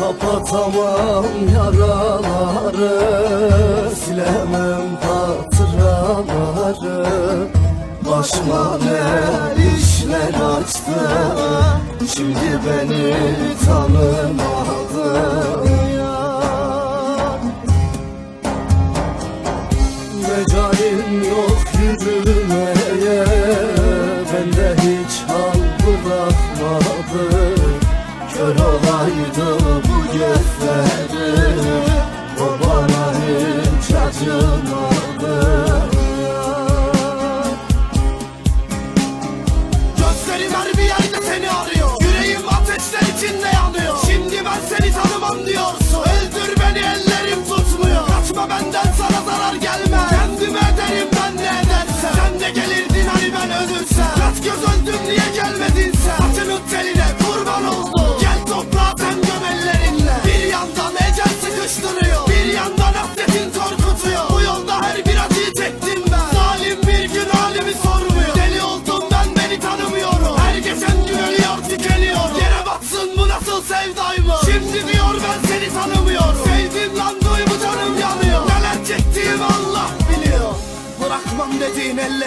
Kapatamam yaraları Silemem hatıraları. Başıma ne işler açtı Şimdi beni tanımadı olaydı bu gözleri O bana hiç acımadı Gözlerim her bir yerde seni arıyor. Yüreğim ateşler içinde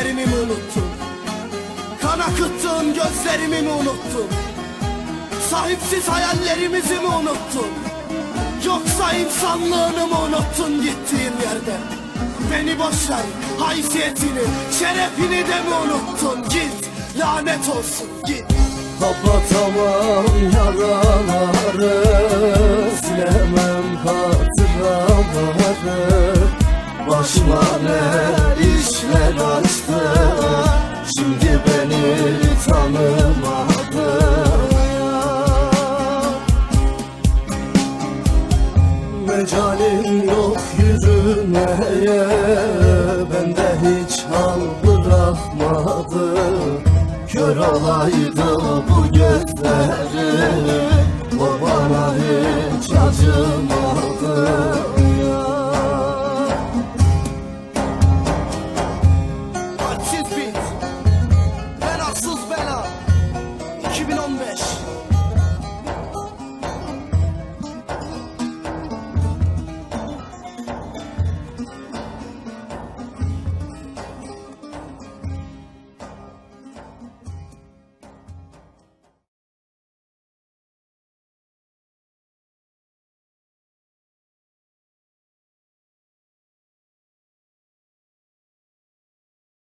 ellerimi mi unuttun? Kan akıttığın gözlerimi mi unuttun? Sahipsiz hayallerimizi mi unuttun? Yoksa insanlığını mı unuttun gittiğin yerde? Beni boş ver haysiyetini Şerefini de mi unuttun? Git lanet olsun git. Kapatamam yaraları Silemem hatıraları Başıma ne işler açtı? Şimdi beni tanımadı. Mecalim yok yürümeye Bende hiç hal bırakmadı. Kör olaydı bu gözleri